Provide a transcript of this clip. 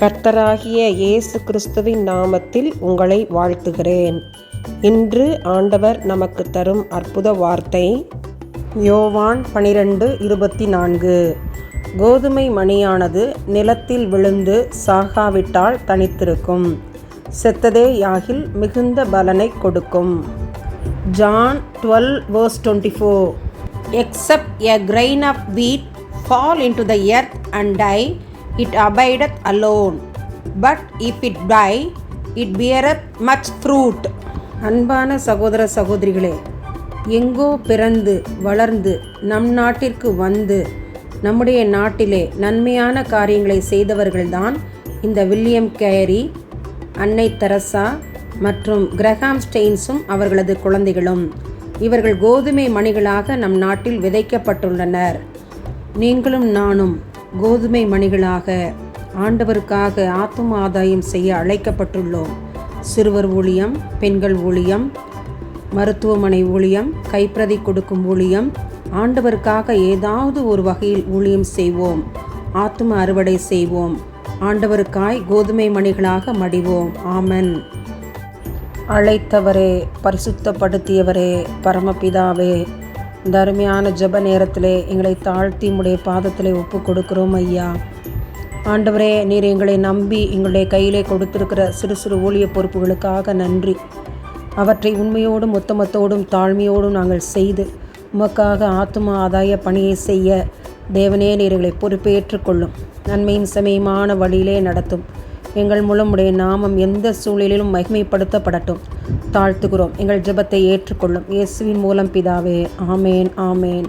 கர்த்தராகிய இயேசு கிறிஸ்துவின் நாமத்தில் உங்களை வாழ்த்துகிறேன். இன்று ஆண்டவர் நமக்கு தரும் அற்புத வார்த்தை யோவான் பனிரெண்டு இருபத்தி நான்கு கோதுமை மணியானது நிலத்தில் விழுந்து சாகாவிட்டால் தனித்திருக்கும். செத்ததே யாகில் மிகுந்த பலனை கொடுக்கும். John twelve verse twenty four. Except a grain of wheat fall into the earth and die it abideth alone. But if it die, it beareth much fruit. அன்பான சகோதர சகோதரிகளே எங்கோ பிறந்து வளர்ந்து நம் நாட்டிற்கு வந்து நம்முடைய நாட்டிலே நன்மையான காரியங்களை செய்தவர்கள்தான் இந்த வில்லியம் கேரி அன்னை தெரசா மற்றும் கிரஹாம் ஸ்டெயின்ஸும் அவர்களது குழந்தைகளும் இவர்கள் கோதுமை மணிகளாக நம் நாட்டில் விதைக்கப்பட்டுள்ளனர் நீங்களும் நானும் கோதுமை மணிகளாக ஆண்டவருக்காக ஆத்தும ஆதாயம் செய்ய அழைக்கப்பட்டுள்ளோம். சிறுவர் ஊழியம் பெண்கள் ஊழியம் மருத்துவமனை ஊழியம் கைப்பிரதி கொடுக்கும் ஊழியம் ஆண்டவருக்காக ஏதாவது ஒரு வகையில் ஊழியம் செய்வோம். ஆத்தும அறுவடை செய்வோம். ஆண்டவருக்காய் கோதுமை மணிகளாக மடிவோம். ஆமன். அழைத்தவரே பரிசுத்தப்படுத்தியவரே பரமபிதாவே இந்த அருமையான ஜெப நேரத்திலே எங்களை தாழ்த்தி உடைய பாதத்திலே ஒப்பு கொடுக்கிறோம் ஐயா. ஆண்டவரே நீர் எங்களை நம்பி எங்களுடைய கையிலே கொடுத்திருக்கிற சிறு சிறு ஊழிய பொறுப்புகளுக்காக நன்றி. அவற்றை உண்மையோடும் ஒத்தமத்தோடும் தாழ்மையோடும் நாங்கள் செய்து உமக்காக ஆத்தும ஆதாய பணியை செய்ய தேவனே நீர் எங்களை பொறுப்பேற்றுக் நன்மையின் சமயமான வழியிலே நடத்தும். எங்கள் மூலமுடைய நாமம் எந்த சூழலிலும் மகிமைப்படுத்தப்படட்டும். தாழ்த்துகிறோம். எங்கள் ஜெபத்தை ஏற்றுக்கொள்ளும். இயேசுவின் மூலம் பிதாவே. ஆமேன் ஆமேன்.